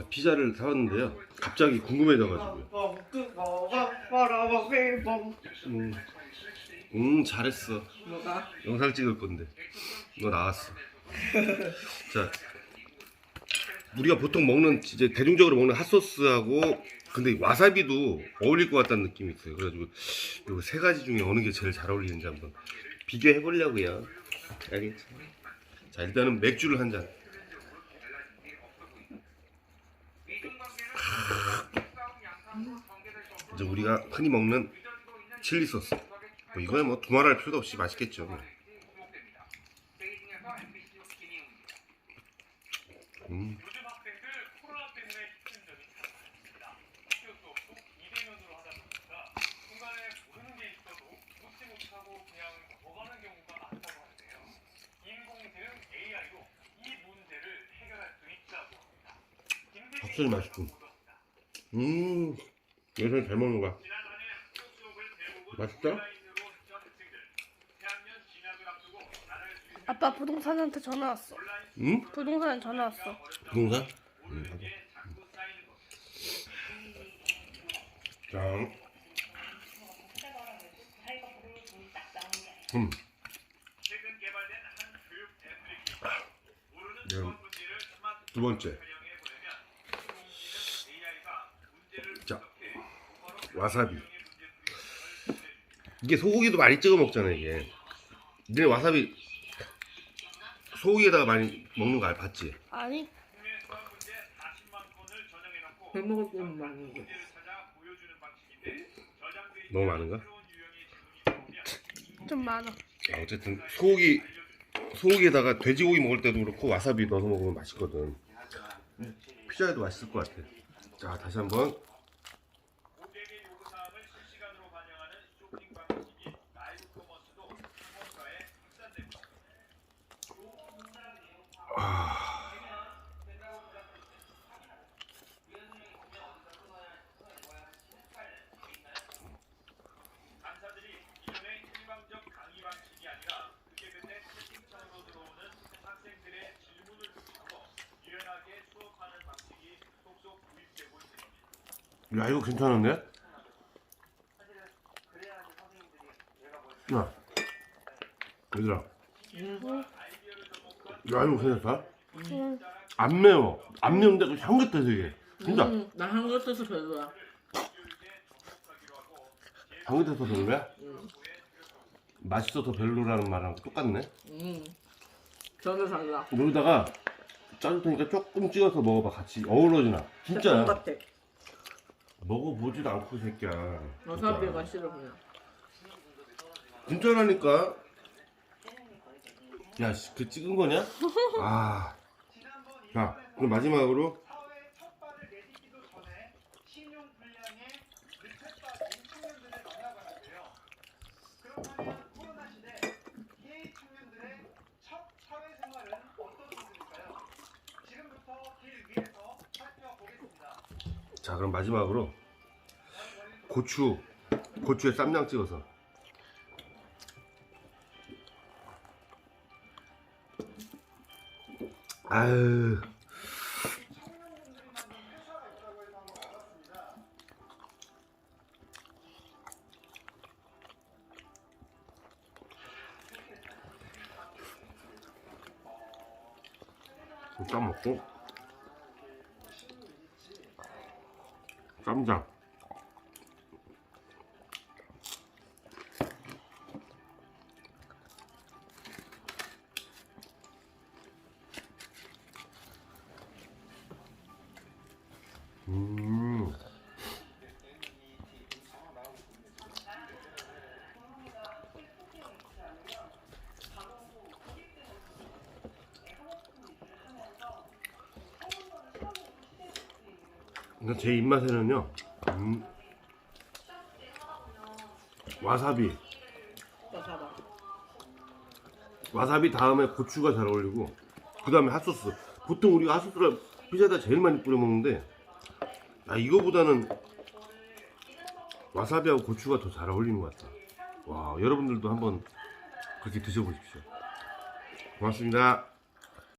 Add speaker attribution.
Speaker 1: 자 피자를 사왔는데요. 갑자기 궁금해져가지고요. 음, 음 잘했어.
Speaker 2: 뭐가?
Speaker 1: 영상 찍을 건데 너 나왔어. 자 우리가 보통 먹는 이제 대중적으로 먹는 핫소스하고 근데 와사비도 어울릴 것 같다는 느낌이 있어요. 그래가지고 이거 세 가지 중에 어느 게 제일 잘 어울리는지 한번 비교해 보려고요. 알겠죠? 자 일단은 맥주를 한 잔. 이제 우리가 흔히 먹는 칠리 소스. 뭐 이거야 뭐 두말할 필요도 없이 맛있겠죠. 음.
Speaker 3: 김대중
Speaker 1: 확실히 맛있군. 음, 예전에 잘 먹는 거야. 맛있다?
Speaker 4: 아빠 부동산한테 전화 왔어.
Speaker 1: 응?
Speaker 4: 부동산에 전화 왔어.
Speaker 1: 부동산? 응, 하고.
Speaker 3: 것.
Speaker 1: 자, 음, 네. 두 번째. 자, 와사비. 이게 소고기도 많이 찍어 먹잖아 이게. 내 와사비 소고기에다가 많이 먹는 거 알- 봤지?
Speaker 4: 아니
Speaker 3: 국내 수학 문제 40만 건을 저장해 놓고
Speaker 2: 배 먹을 건 많은 거.
Speaker 1: 너무 많은가?
Speaker 4: 좀 많아.
Speaker 1: 자, 어쨌든 소고기 소고기에다가 돼지고기 먹을 때도 그렇고 와사비 넣어서 먹으면 맛있거든. 피자에도 맛있을 것 같아. 자, 다시 한번.
Speaker 3: 고객의 요구사항을 실시간으로 반영하는 쇼핑 방식인 라이브 커머스도 상업화에 확산됩니다. 강사들이 기존의 일방적 강의 방식이 아니라 그게 맨날 채팅창으로 들어오는 학생들의 질문을 듣고 유연하게 수업하는 방식이 속속 도입되고 있습니다.
Speaker 1: 야, 이거 괜찮은데? 야, 얘들아. 야, 이거 괜찮다.
Speaker 4: 응.
Speaker 1: 안 매워. 안 매운데 그 향긋해 되게. 진짜.
Speaker 2: 음, 나 한국에서 별로야.
Speaker 1: 향긋해서 별로야?
Speaker 2: 음,
Speaker 1: 맛있어서 별로라는 말랑 똑같네.
Speaker 2: 음. 전혀 달라.
Speaker 1: 여기다가 짜줄 테니까 조금 찍어서 먹어봐 같이 어우러지나. 진짜야.
Speaker 2: 같아.
Speaker 1: 먹어보지도 않고 이 새끼야.
Speaker 2: 와사비가 싫어 그냥.
Speaker 1: 진짜라니까. 야, 씨, 그 찍은 거냐? 아. 자, 그럼 마지막으로. 자, 그럼 마지막으로 고추 고추에 쌈장 찍어서. 아유. 쌈 먹고. 쌈장 음. 제 입맛에는요, 음, 와사비. 와사비 다음에 고추가 잘 어울리고, 그 다음에 핫소스. 보통 우리가 핫소스를 피자에다 제일 많이 뿌려 먹는데, 아, 이거보다는 와사비하고 고추가 더 잘 어울리는 것 같아. 와, 여러분들도 한번 그렇게 드셔보십시오. 고맙습니다.